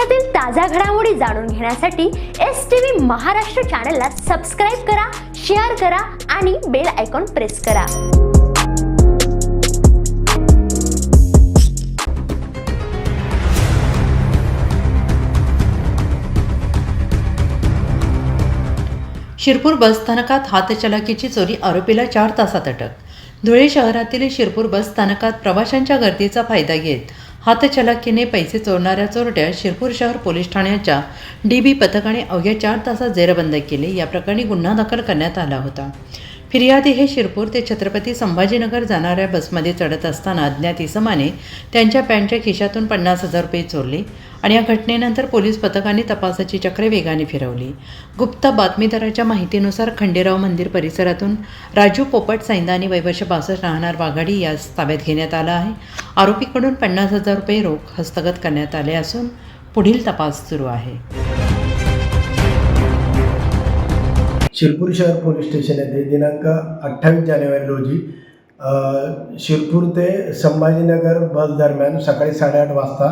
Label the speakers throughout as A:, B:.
A: देशातील ताज्या घडामोडी जाणून घेण्यासाठी एस टी व्ही महाराष्ट्र चॅनलला सबस्क्राईब करा शेअर करा आणि बेल आयकॉन प्रेस करा.
B: शिरपूर बसस्थानकात हातचलाकीची चोरी आरोपीला चार तासात अटक. धुळे शहरातील शिरपूर बसस्थानकात प्रवाशांच्या गर्दीचा फायदा घेत हातचलाकीने पैसे चोरणाऱ्या चोरट्या शिरपूर शहर पोलीस ठाण्याच्या डी बी पथकाने अवघ्या चार तासात जेरबंद केले. या प्रकरणी गुन्हा दाखल करण्यात आला होता. फिर्यादी हे शिरपूर ते छत्रपती संभाजीनगर जाणाऱ्या बसमध्ये चढत असताना अज्ञात इसमाने त्यांच्या पॅन्टच्या खिशातून पन्नास हजार रुपये चोरले आणि या घटनेनंतर पोलीस पथकाने तपासाची चक्रे वेगाने फिरवली. गुप्त बातमीदाराच्या माहितीनुसार खंडेराव मंदिर परिसरातून राजू पोपट सैंदानी वैवर्ष बासष्ट राहणार वाघाडी यास ताब्यात घेण्यात आला आहे. आरोपीकडून पन्नास हजार रुपये रोख हस्तगत करण्यात आले असून पुढील तपास सुरू आहे.
C: शिरपूर शहर पोलीस स्टेशन येथे दिनांक अठ्ठावीस जानेवारी रोजी शिरपूर ते संभाजीनगर बस दरम्यान सकाळी साडेआठ वाजता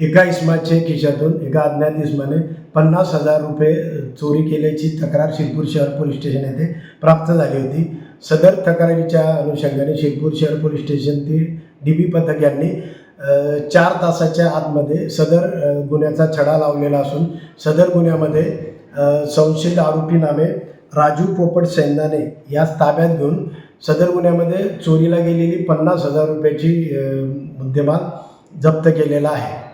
C: एका इस्माचे खिशातून एका अज्ञात इस्माने पन्नास हजार रुपये चोरी केल्याची तक्रार शिरपूर शहर पोलीस स्टेशन येथे प्राप्त झाली होती. सदर तक्रारीच्या अनुषंगाने शिरपूर शहर पोलीस स्टेशनतील डी बी पथक यांनी चार तासाच्या आतमध्ये सदर गुन्ह्याचा छडा लावलेला असून सदर गुन्ह्यामध्ये संशयित आरोपी नामे राजू पोपट सैन्याने यास ताब्यात घेऊन सदर गुन्ह्यामध्ये चोरीला गेलेली पन्नास हजार रुपयाची मुद्देमाल जप्त केलेला आहे.